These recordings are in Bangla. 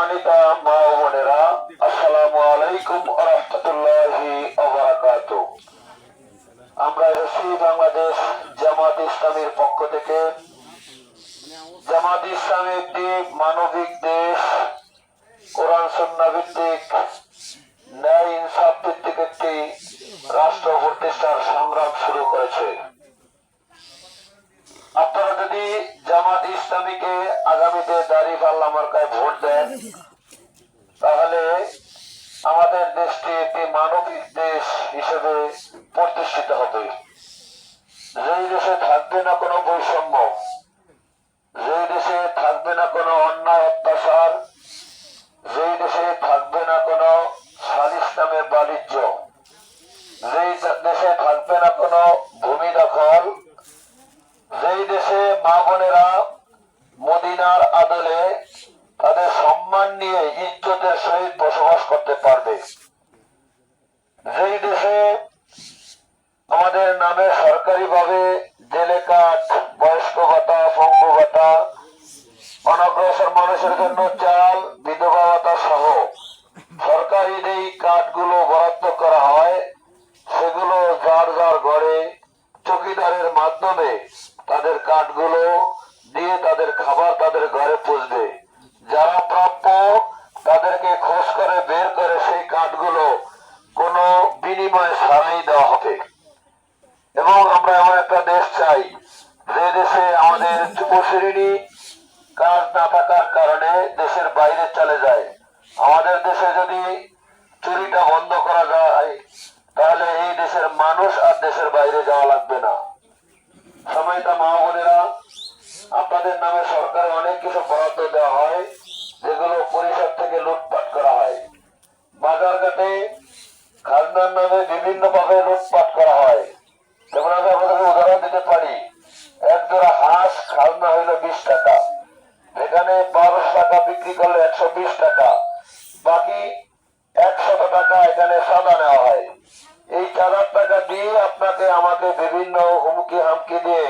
সম্মানিত মা বোনেরা, আসসালামু আলাইকুম রহমতুল্লাহি আমরা এসেছি বাংলাদেশ জামাত ইসলামের পক্ষ থেকে। জামাত ইসলামী একটি মানবিক দেশ, কোরআন, সন্না ভিত্তিক, ন্যায় ইনসাফ ভিত্তিক একটি রাষ্ট্র প্রতিষ্ঠার সংগ্রাম শুরু করেছে। তাহলে আমাদের দেশটি একটি মানবিক দেশ হিসেবে প্রতিষ্ঠিত হবে। যেই দেশে থাকবে না কোনো বৈষম্য, যেই দেশে থাকবে না কোনো অন্যায় অত্যাচার, যেই দেশে থাকবে না কোনো সালিস নামে বাণিজ্য, যেই দেশে থাকবে না কোনো ভূমি দখল যেই দেশে মা বোনেরা মদিনার আদলে তাদের সম্মান নিয়ে ইজ্জতের সহিত বসবাস করতে পারবে। যেই দেশে আমাদের নামে সরকারিভাবে জেলে কাঠ, বয়স্ক ভাতা, পঙ্গু ভাতা, অনগ্রসর মানুষের জন্য চাল, বিধবা ভাতা সহ সরকারি যেই কাঠগুলো বরাদ্দ করা হয়, সেগুলো যার যার ঘরে চকিদারের মাধ্যমে তাদের কাঠগুলো দিয়ে তাদের খাবার তাদের ঘরে পুষবে। বিনিময় ছাড়াই দেওয়া হবে। এবং আমরা এমন একটা দেশ চাই, যে দেশে আমাদের যুবশ্রেণী কাজ না থাকার কারণে দেশের বাইরে চলে যায়। আমাদের দেশে যদি চুরিটা বন্ধ করা যায়, তাহলে এই দেশের মানুষ আর দেশের বাইরে যাওয়া লাগবে না। সময়টা মা বোনেরা, আপনাদের নামে সরকার অনেক কিছু বরাদ্দ দেওয়া হয়। লুটপাট করা হয়। যেমন আমি আপনাদের উদাহরণ দিতে পারি, এক জোড়া হাঁস খাজনা হইল বিশ টাকা এখানে বারোশো টাকা বিক্রি করলে একশো বিশ টাকা, বাকি একশত টাকা এখানে সাদা নেওয়া হয়। এই চার হাজার টাকা দিয়ে আপনাকে আমাকে বিভিন্ন হুমকি হামকি দিয়ে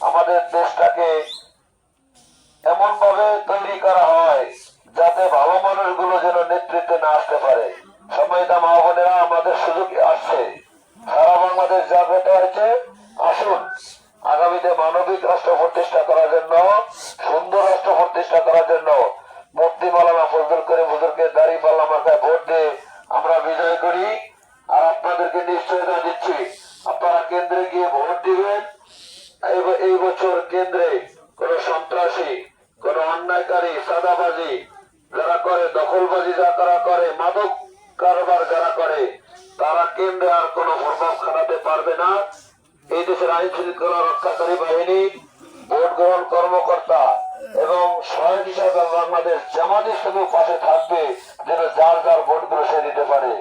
আমাদের দেশটাকে এমন ভাবে তৈরি করা হয় যাতে ভালো মানুষগুলো যেন নেতৃত্বে না আসতে পারে। সময়টা মা বোনেরা আমাদের সুযোগ আসছে। সারা বাংলাদেশ হয়েছে আসুন। আগামীতে মানবিক রাষ্ট্র প্রতিষ্ঠা করার জন্য, সুন্দর রাষ্ট্র প্রতিষ্ঠা করার জন্য ফজল করে দাড়ি পাল্লা মাথায় ভোট দিয়ে আমরা বিজয় করি। আর আপনাদেরকে নিশ্চয়তা দিচ্ছি, আপনারা কেন্দ্রে গিয়ে ভোট দিবেন। এই বছর কেন্দ্রে কোন সন্ত্রাসী, কোন অন্যায়কারী, সাদাবাজি যারা করে, দখলবাজি যারা করে, মাদক কারবার যারা করে মুসলিমরা আর কোনো প্রভাব খাটাতে পারবে না। এই দেশের আইন শৃঙ্খলা রক্ষাকারী বাহিনী, ভোট গ্রহণ কর্মকর্তা এবং সহায়ক হিসাবে বাংলাদেশ জামাত ইসলামের পাশে থাকবে, যেন যার যার ভোট সে দিতে পারে।